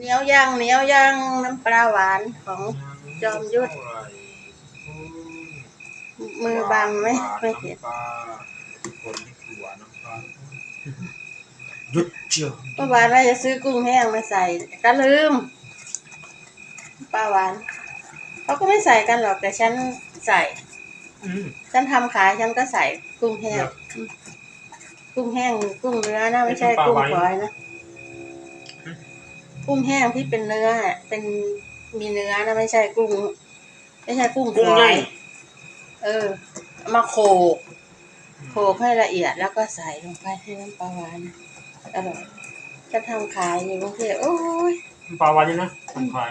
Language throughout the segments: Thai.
เหนียวย่างเหนียวย่างน้ำปลาหวานของจอมยุทธมือบังไหมไม่เห็นำปลาคนที่คือหวานน้ำปลาหยุดเจียวเมื่อวานว่าจะซื้อกุ้งแห้งมาใส่ก็ลืมปลาหวานเขาก็ไม่ใส่กันหรอกแต่ฉันใส่อืมฉันทำขายฉันก็ใส่กุ้งแห้งครับกุ้งแห้ง กุ้งเนื้อนะไม่ใช่เป็นปลากุ้งไว้ฝอยนะ กุ้งแห้งที่เป็นเนื้ออะเป็นมีเนื้อนะไม่ใช่กุ้ง ไม่ใช่กุ้งกุ้งฝอใหญ่ยเออเอามาโขกโขกให้ละเอียดแล้วก็ใส่ลงไปให้น้ำปลาหวานอร่อยจะทำขายอยู่กรุงเทพโอ้ยปลาหวานนี่นะผมขาย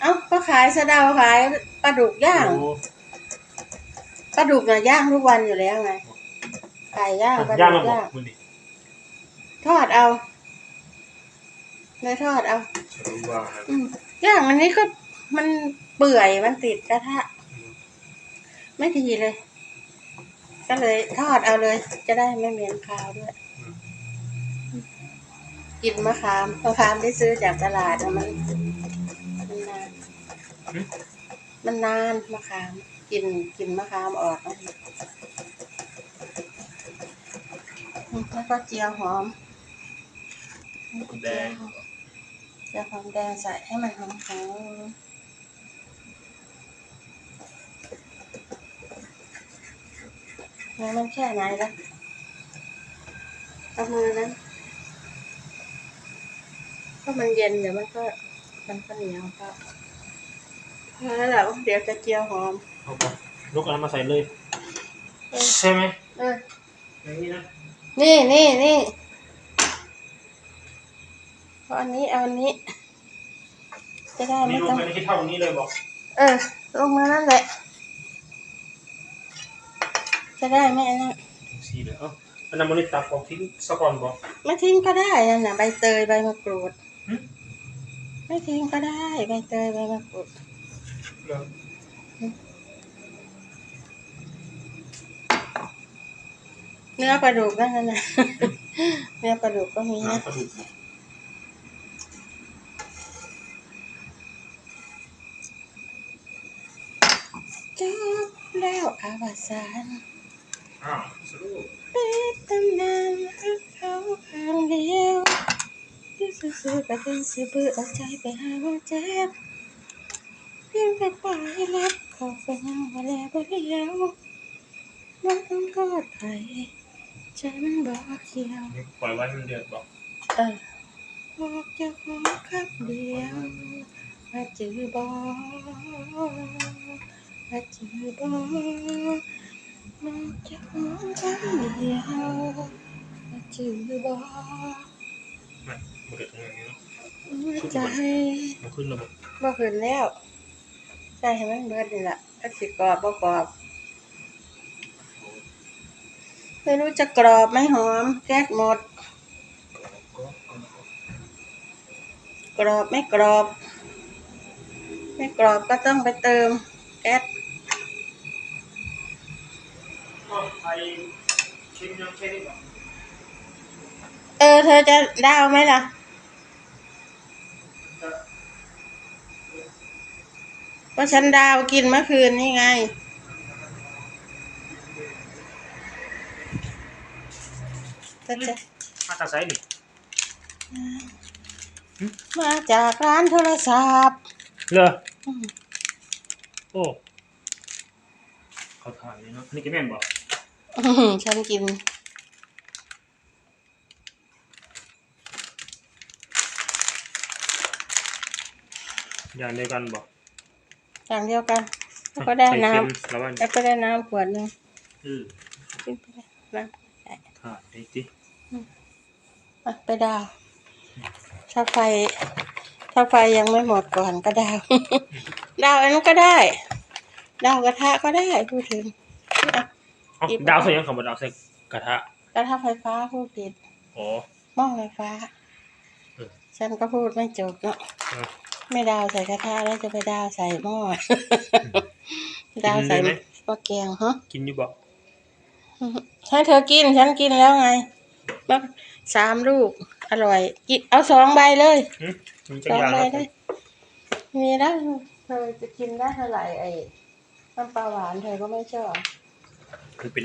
เอ้าก็ขายสะเดาขายปลาดุกย่างโอ้ปลาดุกน่ะย่างทุกวันอยู่แล้วไงไก่ย่างปลาดุย่างกมาบอกย่างมือดิทอดเอา เลยทอดเอารู้ว่าอืมย่างอันนี้ก็มันเปื่อยมันติดกระทะ ไม่ดีเลย ก็เลยทอดเอาเลย จะได้ไม่เหม็นคาวด้วย กินมะขามมะขามที่ซื้อจากตลาดอะมันมันนานมันนานมะขาม กินกินมะขามออกนะอืมแล้วก็เจียวหอม แดง เจียวหอม แดงใส่ให้มันหอมหอมแล้วมันแค่ไหนล่ะเอามือนั้นก็มันเย็นเดี๋ยวมันก็มันก็เหนียวก็พอแล้วแหละเดี๋ยวจะเจียวหอมเอาไปลูกอันนั้นมาใส่เลย เออใช่ไหมเอออย่างนี้นะ นี่นี่นี่ เอาอันนี้เอาอันนี้ จะได้นี่ไม่ลต้องงไปในที่เท่านี้เลยบอกเออ ลงมานั่นแหละ จะได้ไหมอันนั้นสีเลยเอ้าอันนั้นมันนี่ตักออกทิ้งสักก่อนบอก ไม่ทิ้งก็ได้นั่นน่ะใบเตยใบมะกรูดหึ ไม่ทิ้งก็ได้ใบเตยใบมะกรูดเดี๋ยวเนื้อปลาดุกนั่นน่ะ เนื้อปลาดุกก็มีนะ น้ำปลาดุกบอก จบแล้วอาวสานอ้าวสรุปเป็นตำนานรักเขาข้างเดียวที่ซื่อๆก็ถึงซื้อเบื่อเอาใจไปหาว่าเจ็บเพียงแต่ปล่อยให้รับเขาก็ยังบ่แลบ่เลี้ยวว่าต้องโทษใครใจมันบอกเกี่ยวนี่ปล่อยไว้ให้มันเดือดบอกเออบอกเจ้าของครับเดียวว่าจือบอก ว่าจือบอกบอกเจ้าของครับเดียวว่าจือบอกไม่มันเดือดตรงนี้เนาะหัวใจมันขึ้นระบบบ่ขึ้นแล้วใส่ให้มันเบิดนี่ล่ะถ้าสิกรอบบ่กรอบไม่รู้จะกรอบไหมหอมแก๊สหมด กรอบไม่กรอบ ไม่กรอบก็ต้องไปเติมแก๊ส ก็ไอชิมยังแค่นี้บอกเออ เธอจะดาวไหมล่ะ ก็ฉันดาวกินเมื่อคืนนี่ไง เธอจะมาจากไซส์นี่มาจากร้านโทรศัพท์เหรออืมโอ้เขาถ่ายนี่เนาะนี่แกแม่นบอกอื้อหือ ฉันกิน อย่างเดียวกันบอกอย่างเดียวกัน แล้วก็ได้น้ใส่เค็มแล้วว่าำแล้วก็ได้น้ำขวดหนึงเออกินไปเลยน้ำได้ถ่ายไอ้จิอะไปดาว ถ้าไฟ ถ้าไฟยังไม่หมดก่อนก็ดาว ดาวอันนั้นก็ได้ ดาวกระทะก็ได้พูดถึงอะ เอ้าอีก ดาวใส่ยังคำว่าดาวใส่กระทะกระทะไฟฟ้าพูดผิดอ๋อ หม้อไฟฟ้าเออ ฉันก็พูดไม่จบเนาะเออไม่ดาวใส่กระทะแล้วจะไปดาวใส่หม้อดาวใส่กินได้ไหม หม้อแกงฮะกินอยู่บอกให้เธอกินฉันกินแล้วไงมาสามลูกอร่อยกินเอาสองใบเลย หึมีสจักองอย่างใบแล้วเลยมีแล้วเธอจะกินได้เท่าไหร่ไอ้น้ำปลาหวานเธอก็ไม่ชอบ คือเป็น